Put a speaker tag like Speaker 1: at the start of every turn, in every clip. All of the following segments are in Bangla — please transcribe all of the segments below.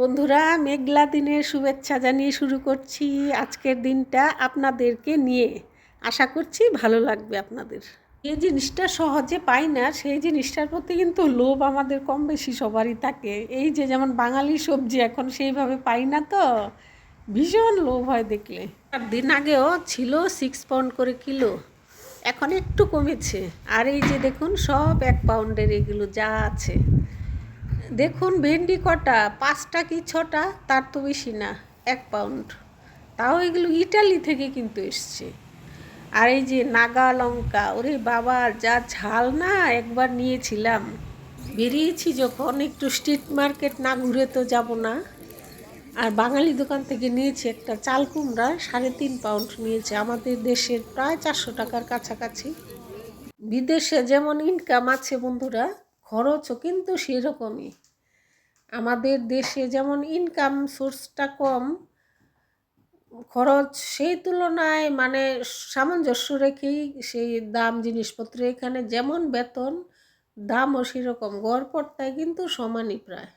Speaker 1: বন্ধুরা, মেঘলা দিনের শুভেচ্ছা জানিয়ে শুরু করছি আজকের দিনটা আপনাদেরকে নিয়ে। আশা করছি ভালো লাগবে আপনাদের। যে জিনিসটা সহজে পাই না, সেই জিনিসটার প্রতি কিন্তু লোভ আমাদের কম বেশি সবারই থাকে। এই যে যেমন বাঙালি সবজি এখন সেইভাবে পাই না তো, ভীষণ লোভ হয় দেখলে। আর দিন আগেও ছিল সিক্স পাউন্ড করে কিলো, এখন একটু কমেছে। আর এই যে দেখুন, সব এক পাউন্ডের এগুলো যা আছে। দেখুন ভেন্ডি কটা, পাঁচটা কি ছটা? তার তো বেশি না, এক পাউন্ড। তাও এগুলো ইটালি থেকে কিন্তু এসছে। আর এই যে নাগা লঙ্কা, ওরে বাবা যা ঝাল না, একবার নিয়েছিলাম। বেরিয়েছি যখন, একটু স্ট্রিট মার্কেট না ঘুরে তো যাব না। আর বাঙালি দোকান থেকে নিয়েছি একটা চাল কুমড়া, সাড়ে তিন পাউন্ড নিয়েছে। আমাদের দেশের প্রায় চারশো টাকার কাছাকাছি। বিদেশে যেমন ইনকাম আছে বন্ধুরা, খরচও কিন্তু সেরকমই। আমাদের দেশে যেমন ইনকাম সোর্সটা কম, খরচ সেই তুলনায় মানে সামঞ্জস্য রেখেই সেই দাম জিনিসপত্র এখানে যেমন বেতন, দামও সেরকম, গড়পড়তায় কিন্তু সমানই প্রায়।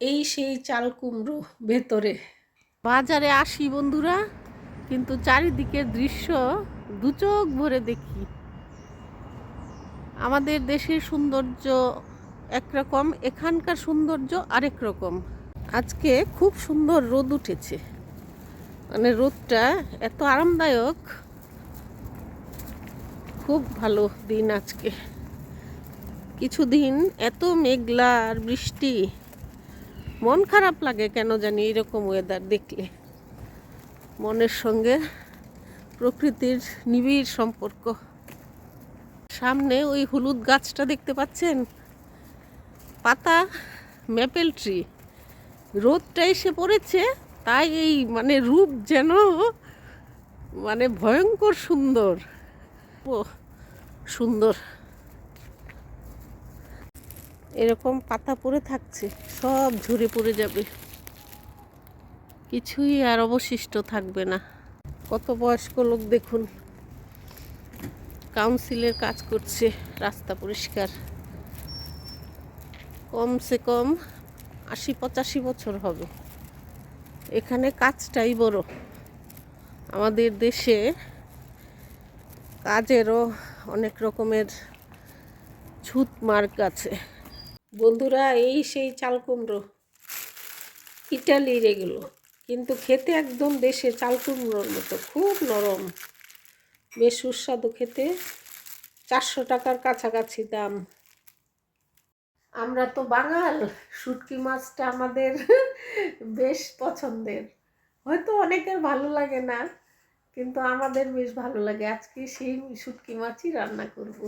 Speaker 1: এই সেই চাল কুমড়ো ভেতরে। বাজারে আসি বন্ধুরা, কিন্তু চারিদিকের দৃশ্য দু চোখ ভরে দেখি। আমাদের দেশের সৌন্দর্য একরকম, এখানকার সৌন্দর্য আরেক রকম। আজকে খুব সুন্দর রোদ উঠেছে। মানে রোদটা এত আরামদায়ক। খুব ভালো দিন আজকে। কিছুদিন এত মেঘলা আর বৃষ্টি। মন খারাপ লাগে কেন জানি এরকম ওয়েদার দেখলে। মনের সঙ্গে প্রকৃতির নিবিড় সম্পর্ক। সামনে ওই হলুদ গাছটা দেখতে পাচ্ছেন? পাতা ম্যাপেল ট্রি রোদটা এসে পড়েছে, তাই এই মানে রূপ যেন মানে ভয়ঙ্কর সুন্দর। ও, সুন্দর। এরকম পাতা পড়ে থাকছে, সব ঝরে পড়ে যাবে। কিছুই আর অবশিষ্ট থাকবে না। কত বয়স্ক লোক দেখুন। কাউন্সিলের কাজ করছে, রাস্তা পরিষ্কার। কমসে কম আশি পঁচাশি বছর হবে। এখানে কাজটাই বড়। আমাদের দেশে কাজেরও অনেক রকমের ছুত মার্ক আছে। বন্ধুরা, এই সেই চাল কুমড়ো ইটালির এগুলো। কিন্তু খেতে একদম দেশে চাল কুমড়োর মতো, খুব নরম। বেশ সুস্বাদু খেতে। চারশো টাকার কাছাকাছি দাম। আমরা তো বাঙাল, শুটকি মাছটা আমাদের বেশ পছন্দের। হয়তো অনেকের ভালো লাগে না, কিন্তু আমাদের বেশ ভালো লাগে। আজকে সেই শুটকি মাছই রান্না করব।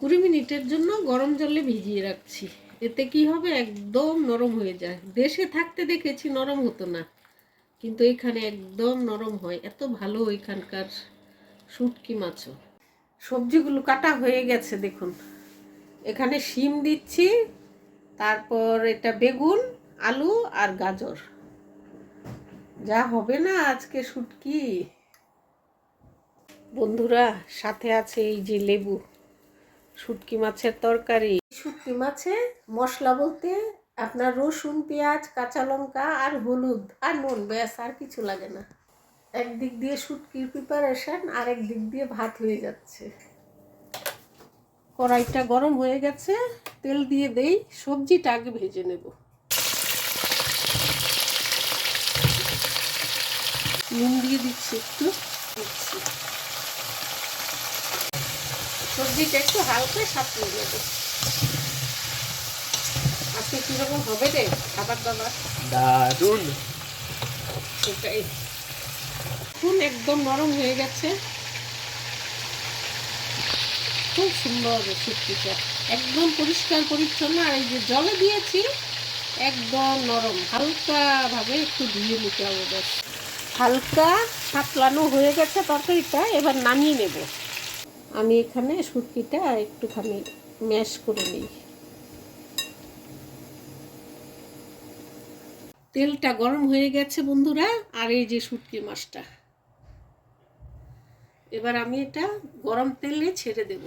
Speaker 1: কুড়ি মিনিটের জন্য গরম জলে ভিজিয়ে রাখছি। এতে কি হবে? একদম নরম হয়ে যায়। দেশে থাকতে দেখেছি নরম হতো না, কিন্তু এখানে একদম নরম হয়। এত ভালো এখানকার শুটকি মাছও। সবজিগুলো কাটা হয়ে গেছে, দেখুন। এখানে শিম দিচ্ছি, তারপর এটা বেগুন, আলু আর গাজর। যা হবে না আজকে শুটকি। বন্ধুরা, সাথে আছে এই যে লেবু, শুটকি মাছের তরকারি। শুটকি মাছে মশলা বলতে আপনার রসুন, পেঁয়াজ, কাঁচা লঙ্কা আর হলুদ আর নুন, ব্যাস, আর কিছু লাগে না। একদিক দিয়ে শুটকির প্রিপারেশন আর একদিক দিয়ে ভাত হয়ে যাচ্ছে। কড়াইটা গরম হয়ে গেছে তেল দিয়ে দেই সবজিটা আগে ভেজে নেব। নুন দিয়ে দিচ্ছি একটু। দিচ্ছি সবজিটা একটু হালকা সাপিয়ে নেব। আজকে কীরকম হবে রে খাবার দাবার?
Speaker 2: দারুণ।
Speaker 1: একদম নরম হয়ে গেছে। খুব সুন্দর শুটকিটা একদম পরিষ্কার, পরিচ্ছন্ন। আর এই যে জলে দিয়েছি, একদম নরম। হালকাভাবে একটু ধুয়ে নিতে হবে ব্যাস। হালকা সাতলানো হয়ে গেছে তরকারিটা, এবার নামিয়ে নেব। আমি এখানে শুটকিটা একটুখানি ম্যাশ করে নিই। তেলটা গরম হয়ে গেছে বন্ধুরা, আর এই যে শুটকি মাছটা। এবার আমি এটা গরম তেলে ছেড়ে দেব।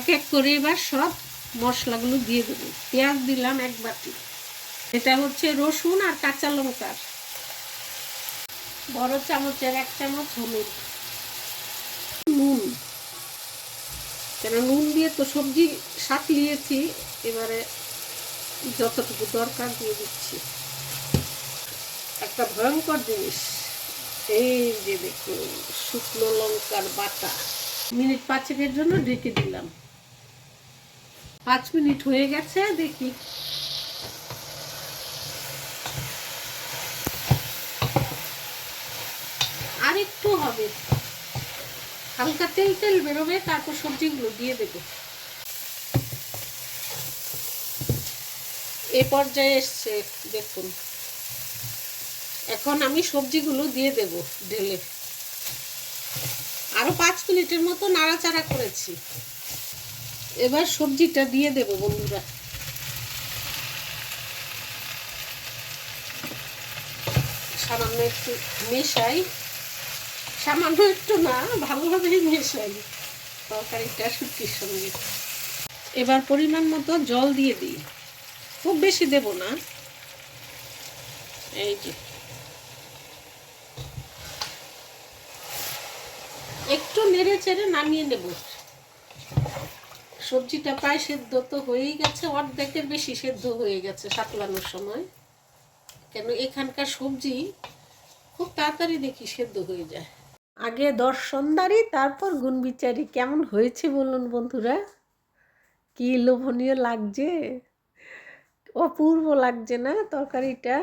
Speaker 1: এক এক করে এবার সব মশলাগুলো দিয়ে দেবো। পেঁয়াজ দিলাম এক বাটি। এটা হচ্ছে রসুন আর কাঁচা লঙ্কার। বড় চামচের এক চামচ হলুদ। কেন নুন দিয়ে তো সবজি সাঁতলিয়েছি, এবারে যতটুকু দরকার দিয়ে দিচ্ছি। একটা ভয়ঙ্কর জিনিস, এই যে দেখুন, শুকনো লঙ্কার বাটা। মিনিট পাঁচেকের জন্য ঢেকে দিলাম। পাঁচ মিনিট হয়ে গেছে, দেখি। আর একটু হবে। হালকা তেল তেল বেরোবে, তারপর সবজিগুলো দিয়ে দেবো। এ পর্যায়ে এসছে, দেখুন। এখন আমি সবজিগুলো দিয়ে দেব ঢেলে। আরও পাঁচ মিনিটের মতো নাড়াচাড়া করেছি। এবার সবজিটা দিয়ে দেব বন্ধুরা। সামান্য একটু মেশাই। সামান্য একটু না, ভালোভাবেই মেশাই। তরকারিটা শুটকির সঙ্গে। এবার পরিমাণ মতো জল দিয়ে দিই। খুব বেশি দেব না। এই যে। একটু নেড়ে চেড়ে নামিয়ে নেব। সবজিটা প্রায় সেদ্ধ তো হয়েই গেছে, অর্ধেকের বেশি সেদ্ধ হয়ে গেছে সাতলানোর সময়। কেন এখানকার সবজি খুব তাড়াতাড়ি দেখি সেদ্ধ হয়ে যায়। আগে দর্শনদারি তারপর গুণবিচারি কেমন হয়েছে বলুন বন্ধুরা? কি লোভনীয় লাগছে? অপূর্ব লাগছে না তরকারিটা?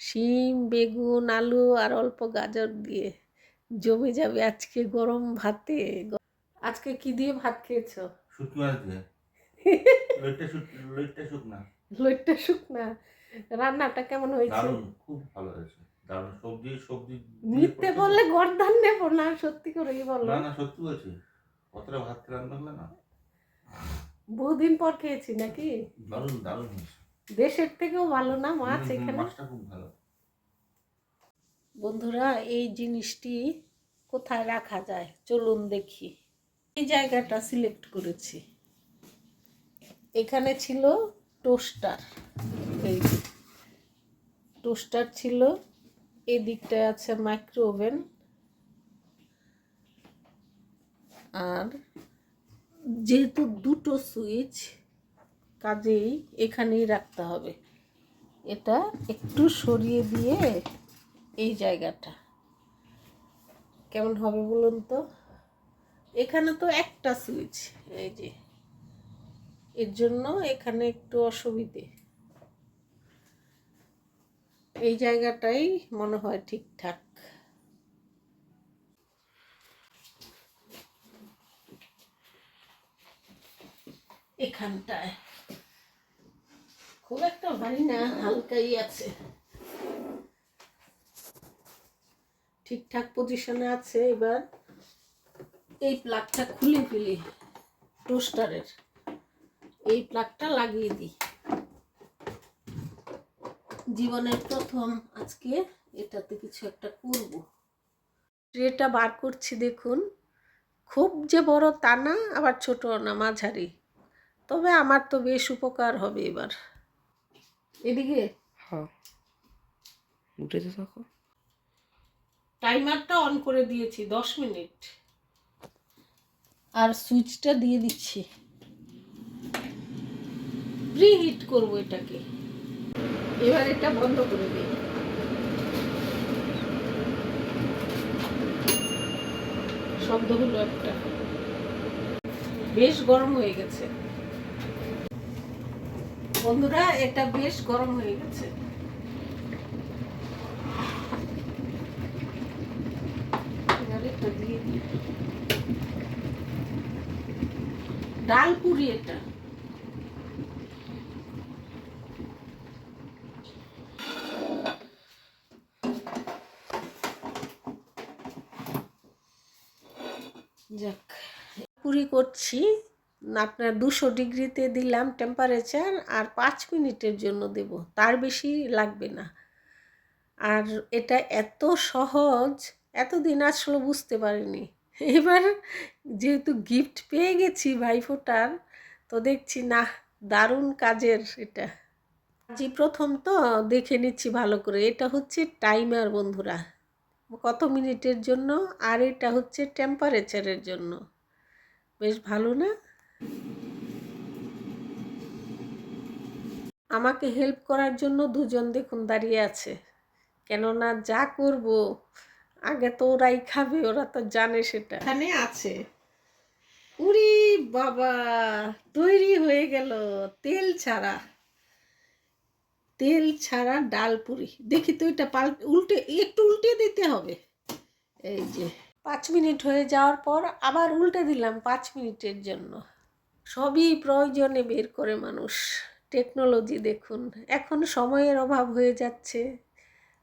Speaker 1: শিম বেগুন আলু আর অল্প গাজর দিয়ে জমে যাবে আজকে গরম ভাতে। আজকে কি দিয়ে ভাত খেয়েছো?
Speaker 2: লইট্টা শুকনা।
Speaker 1: রান্নাটা কেমন হয়েছে?
Speaker 2: খুব ভালো হয়েছে। দারুণ সবজি সবজি
Speaker 1: মিথ্যে বললে গরদান নেব না সত্যি করেই বলো।
Speaker 2: না না সত্যি বলছি। কতটা ভাত রান্না করলে না?
Speaker 1: বহুদিন পর খেয়েছি নাকি?
Speaker 2: দারুণ দারুণ
Speaker 1: দেশের থেকেও ভালো না মাছ এখানে?
Speaker 2: মাছটা খুব ভালো।
Speaker 1: বন্ধুরা এই জিনিসটি কোথায় রাখা যায়? চলুন দেখি। এই জায়গাটা সিলেক্ট করেছি। এখানে ছিল টোস্টার এই টোস্টার ছিল এদিকটায় আছে মাইক্রো ওভেন আর যেহেতু দুটো সুইচ কাজেই এখানেই রাখতে হবে। এটা একটু সরিয়ে দিয়ে এই জায়গাটা। কেমন হবে বলুন তো? এখানে তো একটা সুইচ এই যে। এর জন্য এখানে একটু অসুবিধে। এই জায়গাটাই মনে হয় ঠিকঠাক। এখানটায়। খুব একটা ভারী না, হালকাই আছে। ঠিকঠাক পজিশনে আছে এবার। এই প্লাগটা খুলে ফেলি টোস্টারের এই প্লাগটা লাগিয়ে দিই। জীবনের প্রথম আজকে এটাতে কিছু একটা করব। ট্রেটা বার করছি দেখুন। খুব যে বড় তা না আবার ছোট না মাঝারি। তবে আমার তো বেশ উপকার হবে এবার। এদিকে?
Speaker 3: হ্যাঁ। উঠেতে থাকো।
Speaker 1: টাইমারটা অন করে দিয়েছি দশ মিনিট। আর সুইচটা দিয়ে দিচ্ছি। প্রি হিট করব এটাকে। এবার এটা বন্ধ করে দিই। শব্দ হলো একটা। বেশ গরম হয়ে গেছে। বন্ধুরা, এটা বেশ গরম হয়ে গেছে। ডাল পুরি এটা। যাক, পুরি করছি। আপনার দুশো ডিগ্রিতে দিলাম টেম্পারেচার আর পাঁচ মিনিটের জন্য দেব। তার বেশি লাগবে না। আর এটা এত সহজ, এতদিন আসলে বুঝতে পারিনি। এবার যেহেতু গিফট পেয়ে গেছি ভাইফোঁটার, তো দেখছি না দারুণ কাজের এটা। জি প্রথম তো, দেখে নিচ্ছি ভালো করে। এটা হচ্ছে টাইমার বন্ধুরা। কত মিনিটের জন্য? আর এটা হচ্ছে টেম্পারেচারের জন্য। বেশ ভালো না? আমাকে হেল্প করার জন্য দুজন দেখুন দাঁড়িয়ে আছে। কেননা যা করব আগে তো ওরাই খাবে ওরা তো জানে সেটা। এখানে আছে। উরি বাবা তৈরি হয়ে গেল তেল ছাড়া। তেল ছাড়া ডাল পুরি। দেখি তো এটা পাল, উল্টে, একটু উল্টে দিতে হবে। এই যে। পাঁচ মিনিট হয়ে যাওয়ার পর আবার উল্টে দিলাম পাঁচ মিনিটের জন্য। সবই প্রয়োজনে বের করে মানুষ। টেকনোলজি দেখুন, এখন সময়ের অভাব হয়ে যাচ্ছে,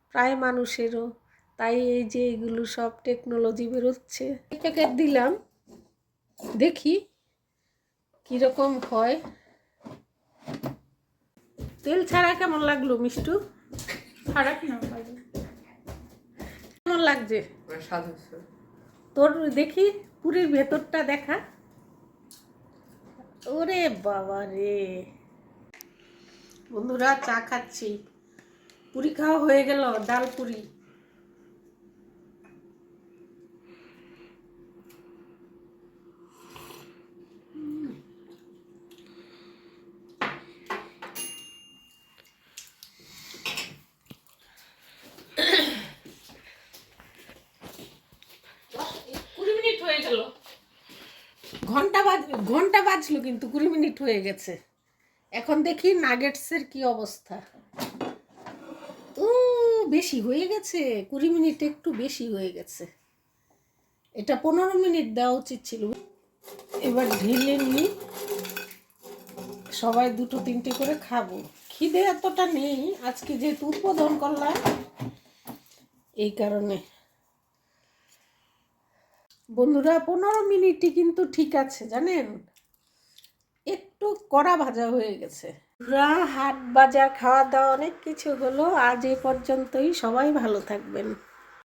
Speaker 1: প্রায় মানুষেরও। তাই এই যে এগুলো সব টেকনোলজি বেরোচ্ছে। প্যাকেট দিলাম, দেখি কীরকম হয়। তেল ছাড়া কেমন লাগল মিষ্টু?
Speaker 4: খারাপ না
Speaker 1: কেমন লাগছে? তোর দেখি পুরীর ভেতরটা দেখা। ওরে বাবা রে। বন্ধুরা চা খাচ্ছি। পুরি খাওয়া হয়ে গেল ডাল পুরি কুড়ি মিনিট হয়ে গেল ঘণ্টা বাজ ঘণ্টা বাজলো কিন্তু, কুড়ি মিনিট হয়ে গেছে। এখন দেখি নাগেটসের কি অবস্থা। ও, বেশি হয়ে গেছে, কুড়ি মিনিট একটু বেশি হয়ে গেছে। এটা পনেরো মিনিট দেওয়া উচিত ছিল। এবার ঢেলে নিই। সবাই দুটো তিনটে করে খাব। খিদে এতটা নেই, আজকে যেহেতু উদ্বোধন করলাম, এই কারণে বন্ধুরা, পনেরো মিনিটই কিন্তু ঠিক আছে, জানেন? একটু কড়া ভাজা হয়ে গেছে। হাট বাজার, খাওয়া দাওয়া, অনেক কিছু হলো। আজ এ পর্যন্তই। সবাই ভালো থাকবেন।